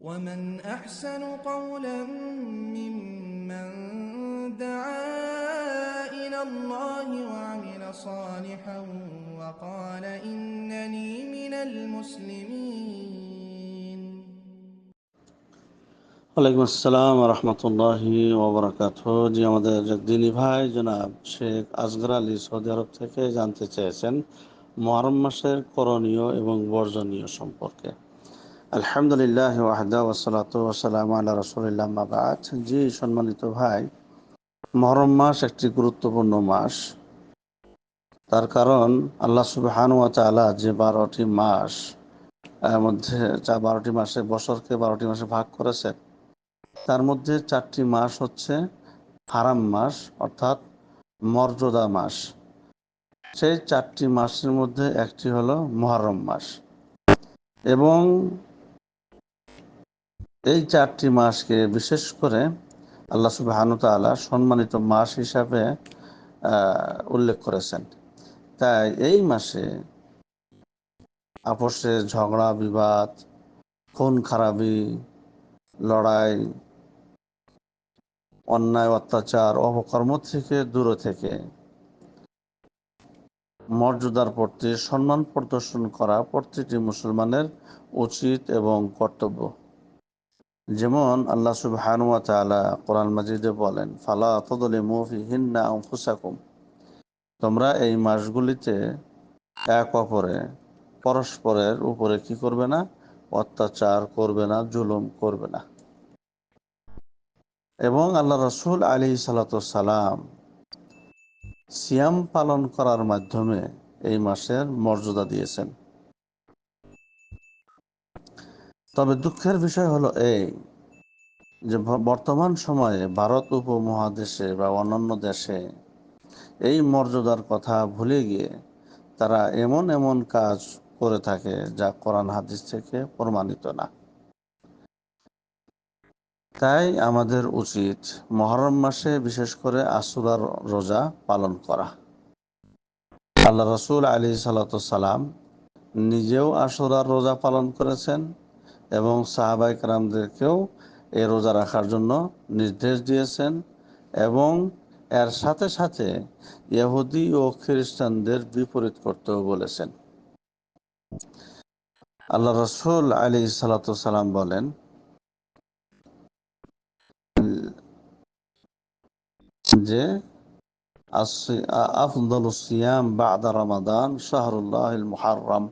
ومن أحسن قولا ممن دعا إلى الله وعمل صالحا وقال إنني من المسلمين ওয়ালাইকুম আসসালাম রহমতুল্লাহি ওবরাকাত জি আমাদের দিনী ভাই জনাব শেখ আসগর আলী সৌদি আরব থেকে জানতে চেয়েছেন মহরম মাসের করণীয় এবং বর্জনীয় সম্পর্কে আলহামদুলিল্লাহ ওয়াহদা ওসালাত ওসালাম আল্লাহ রসুলিল্লাহ মাবাদ জি, সম্মানিত ভাই, মহরম মাস একটি গুরুত্বপূর্ণ মাস। তার কারণ আল্লাহ সুবহান ওয়া তাআলা যে বারোটি মাস মধ্যে যা বারোটি মাসে, বছরকে বারোটি মাসে ভাগ করেছেন, তার মধ্যে চারটি মাস হচ্ছে হারাম মাস, অর্থাৎ মর্যাদা মাস। সেই চারটি মাসের মধ্যে একটি হলো মহরম মাস। এবং এই চারটি মাসকে বিশেষ করে আল্লাহ সুবাহানু তাআলা সম্মানিত মাস হিসাবে উল্লেখ করেছেন। তাই এই মাসে আপোষে ঝগড়া, বিবাদ, খুন, খারাপি, লড়াই, অন্যায়, অত্যাচার, অপকর্ম থেকে দূরে থেকে মর্যাদার প্রতি সম্মান প্রদর্শন করা প্রতিটি মুসলমানের উচিত এবং কর্তব্য। যেমন আল্লাহ সুবহান কোরআন মাজিদে বলেন, ফালা আনফুসাকুম। তোমরা এই মাসগুলিতে এক অপরে, পরস্পরের উপরে কি করবে না? অত্যাচার করবে না, জুলুম করবে না। এবং আল্লাহ রসুল আলী সালাম সিয়াম পালন করার মাধ্যমে এই মাসের মর্যাদা দিয়েছেন। তবে দুঃখের বিষয় হলো এই, যে বর্তমান সময়ে ভারত উপমহাদেশে বা অন্যান্য দেশে এই মর্যাদার কথা ভুলে গিয়ে তারা এমন এমন কাজ করে থাকে যা কোরআন হাদিস থেকে প্রমাণিত না। তাই আমাদের উচিত মহরম মাসে বিশেষ করে আসুরার রোজা পালন করা। আল্লাহ রসুল আলী সালাম নিজেও আসুরার রোজা পালন করেছেন এবং সাহাবাই কারামদেরকেও এই রোজা রাখার জন্য নির্দেশ দিয়েছেন এবং এর সাথে সাথে ইহুদি ও খ্রিস্টানদের বিপরীত করতেও বলেছেন। আল্লাহ রসুল আলী সালাম বলেন, যে আফদল সিয়াম বাদা রমাদান শাহরুল্লাহ মুহাররম।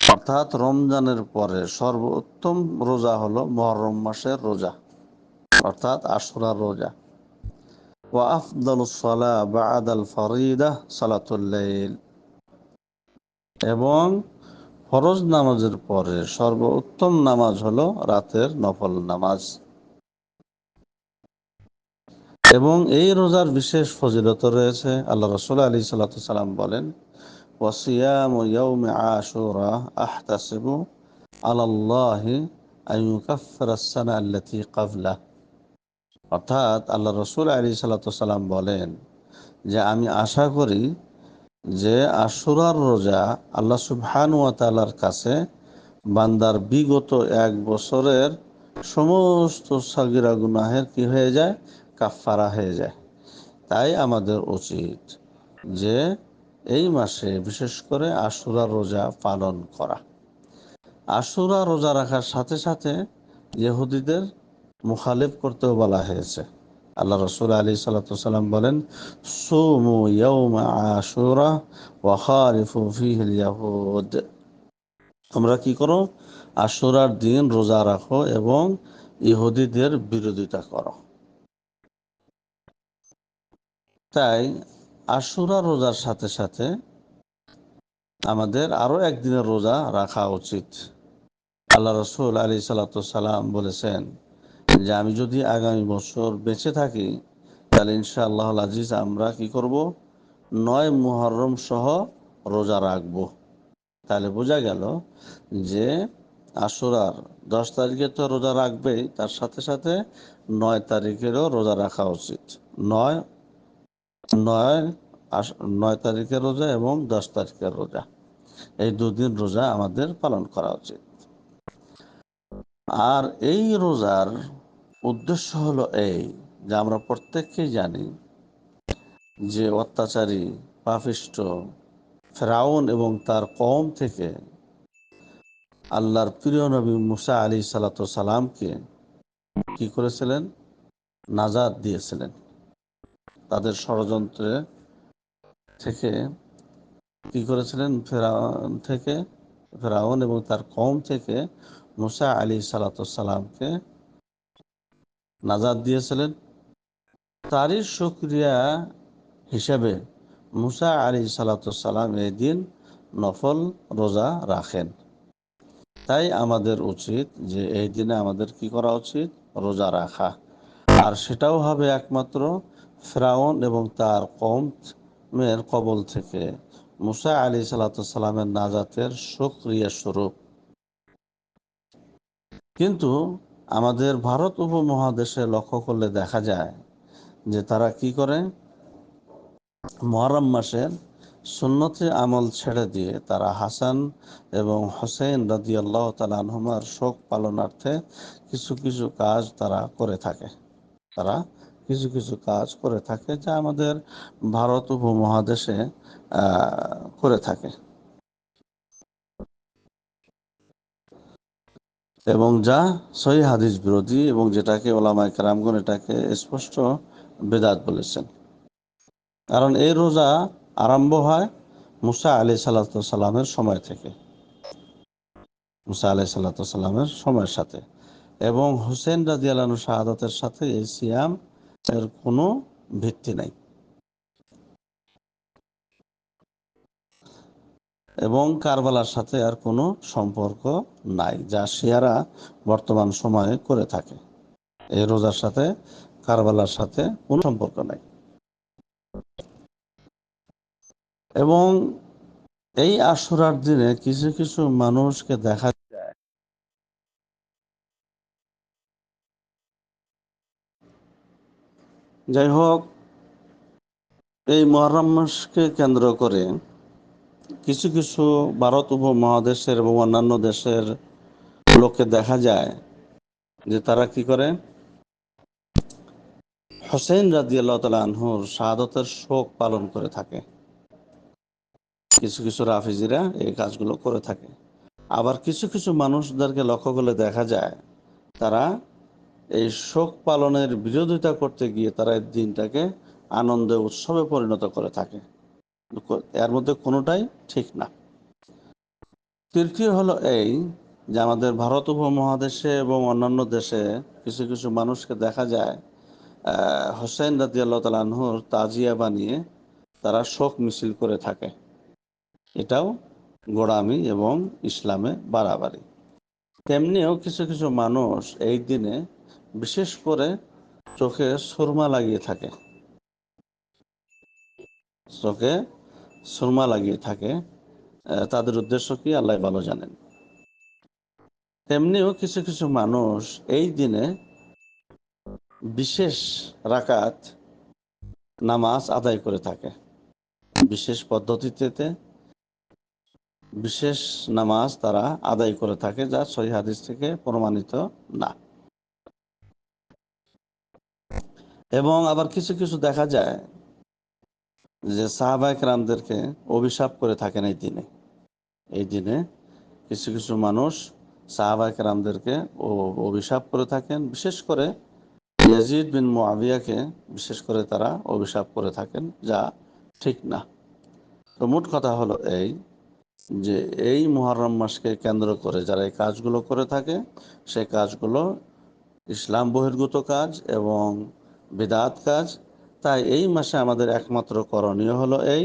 অর্থাৎ রমজানের পরে সর্বোত্তম রোজা হলো মহরম মাসের রোজা, অর্থাৎ আশুরার রোজা। আফদল বাদ আল ফরিদা সালাতুল্লাইল এবং ফরজ নামাজের পরে সর্বোত্তম নামাজ হলো রাতের নফল নামাজ। এবং এই রোজার বিশেষ ফজিলত রয়েছে, আল্লাহ রসুল আলী সাল্লাম বলেন ওয়াসিয়াম ইয়াউম আশুরা আহতাসিবু আলাল্লাহি আইয়ুকাফিরাস-সানা আল্লাতী ক্বাবলা অর্থাৎ আল্লাহ রসুল আলী সাল্লাম বলেন যে আমি আশা করি যে আশুরার রোজা আল্লাহ সুবহান ওয়া তাআলার কাছে বান্দার বিগত এক বছরের সমস্ত সাগিরা গুনাহের কি হয়ে যায়? কাফারা হয়ে যায়। তাই আমাদের উচিত যে এই মাসে বিশেষ করে আশুরা রোজা পালন করা। আশুরা রোজা রাখার সাথে সাথে ইহুদিদের মুখালিফ করতেও বলা হয়েছে। আল্লাহ রসুল আলী সাল্লাম বলেন, সুমু আশুরা ওয়া খারিফু ফিহিল ইয়াহুদ। তোমরা কি করো? আশুরার দিন রোজা রাখো এবং ইহুদিদের বিরোধিতা করো। তাই আশুরা রোজার সাথে সাথে আমাদের আরও একদিনের রোজা রাখা উচিত। আল্লাহ রসুল আলী সাল্লাম বলেছেন যে, আমি যদি আগামী বছর বেঁচে থাকি, তাহলে ইনশা আল্লাহ আজিজ আমরা কি করব? নয় মুহররম সহ রোজা রাখব। তাহলে বোঝা গেল যে, আশুরার দশ তারিখে তো রোজা রাখবেই, তার সাথে সাথে নয় তারিখেরও রোজা রাখা উচিত। নয় নয় নয় তারিখের রোজা এবং দশ তারিখের রোজা। এই দুদিন রোজা আমাদের পালন করা উচিত। আর এই রোজার উদ্দেশ্য হলো এই যে আমরা প্রত্যেককেই জানি যে অত্যাচারী, পাপিষ্ট, ফেরাউন এবং তার কম থেকে আল্লাহর প্রিয় নবী মুসা আলী সালাতামকে কি করেছিলেন? নাজাদ দিয়েছিলেন। তাদের ষড়যন্ত্রে থেকে কি করেছিলেন? ফেরাউন থেকে, ফেরাউন এবং তার কম থেকে মুসা আলী সালাতামকে নাজাদ দিয়েছিলেন। তারই সুক্রিয়া হিসেবে মুসা আলী সালাতাম এই দিন নফল রোজা রাখেন। তাই আমাদের উচিত যে এই দিনে আমাদের কি করা উচিত? রোজা রাখা। আর সেটাও হবে একমাত্র ফ্রাউন এবং তার কমের কবল থেকে মুসা আলী সালাতামের নাজাতের সক্রিয় স্বরূপ। কিন্তু আমাদের ভারত উপমহাদেশে লক্ষ্য করলে দেখা যায় যে তারা কি করে? মহরম মাসের সুন্নতি আমল ছেড়ে দিয়ে তারা হাসান এবং হোসেন রাজি আল্লাহ তালহুমার শোক পালনার্থে কিছু কিছু কাজ তারা করে থাকে। তারা কিছু কিছু কাজ করে থাকে যা আমাদের ভারত উপমহাদেশে করে থাকে। এবং যা সহি হাদিস বিরোধী এবং যেটাকে ওলামায় কারামগন এটাকে স্পষ্ট বেদাত বলেছেন। কারণ এই রোজা আরম্ভ হয় মুসা আলি সাল্লামের সময় থেকে। মুসা আলি সাল্লামের সময়ের সাথে। এবং হুসেন রাজি আলানু শাহাদতের সাথে এই সিয়াম এর কোনো ভিত্তি নাই। এবং কারবালার সাথে আর কোনো সম্পর্ক নাই, যা শিয়ারা বর্তমান সময়ে করে থাকে। এই রোজার সাথে, কারবালার সাথে কোনো সম্পর্ক নাই। এবং এই আশুরার দিনে কিছু কিছু মানুষকে দেখা যাই হোক এই মহরম মাসকে কেন্দ্র করে কিছু কিছু ভারত উপমহাদেশের এবং অন্যান্য দেশের লোককে দেখা যায় যে তারা কি করে? হোসেন রাজি আল্লাহ আনহুর শাহাদতের শোক পালন করে থাকে। কিছু কিছু রাফিজিরা এই কাজগুলো করে থাকে। আবার কিছু কিছু মানুষদেরকে লক্ষ্য করলে দেখা যায়, তারা এই শোক পালনের বিরোধিতা করতে গিয়ে তারা এই দিনটাকে আনন্দে উৎসবে পরিণত করে থাকে। এর মধ্যে কোনোটাই ঠিক না। তৃতীয় হলো এই যে আমাদের ভারত উপমহাদেশে এবং অন্যান্য দেশে কিছু কিছু মানুষকে দেখা যায় হোসেন রাজি আল্লাহ তালহুর তাজিয়া বানিয়ে তারা শোক মিছিল করে থাকে। এটাও গোড়ামি এবং ইসলামে বাড়াবাড়ি। তেমনিও কিছু কিছু মানুষ এই দিনে বিশেষ করে চোখে সুরমা লাগিয়ে থাকে। চোখে সুরমা লাগিয়ে থাকে তাদের উদ্দেশ্য কি? আল্লাহ ভালো জানেন। তেমনিও কিছু কিছু মানুষ এই দিনে বিশেষ রাকাত নামাজ আদায় করে থাকে। বিশেষ পদ্ধতিতে বিশেষ নামাজ তারা আদায় করে থাকে, যা সহি হাদিস থেকে প্রমাণিত না। এবং আবার কিছু কিছু দেখা যায় যে সাহাবাহিক রামদেরকে অভিশাপ করে থাকেন এই দিনে। এই দিনে কিছু কিছু মানুষ সাহাবাহিক রামদেরকে অভিশাপ করে থাকেন। বিশেষ করে ইয়াজিদ বিন মুআবিয়াকে বিশেষ করে তারা অভিশাপ করে থাকেন, যা ঠিক না। তো মোট কথা হলো এই যে এই মহরম মাসকে কেন্দ্র করে যারা এই কাজগুলো করে থাকে সেই কাজগুলো ইসলাম বহির্ভূত কাজ এবং বিদাত কাজ। তাই এই মাসে আমাদের একমাত্র করণীয় হলো এই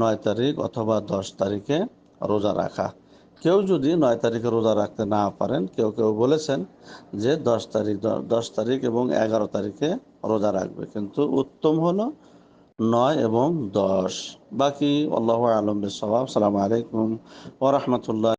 নয় তারিখ অথবা দশ তারিখে রোজা রাখা। কেউ যদি নয় তারিখে রোজা রাখতে না পারেন, কেউ কেউ বলেছেন যে দশ তারিখ দশ তারিখ এবং এগারো তারিখে রোজা রাখবে। কিন্তু উত্তম হলো নয় এবং দশ। বাকি আল্লাহ আলম সালাম আলাইকুম ওরহমতুল্লাহ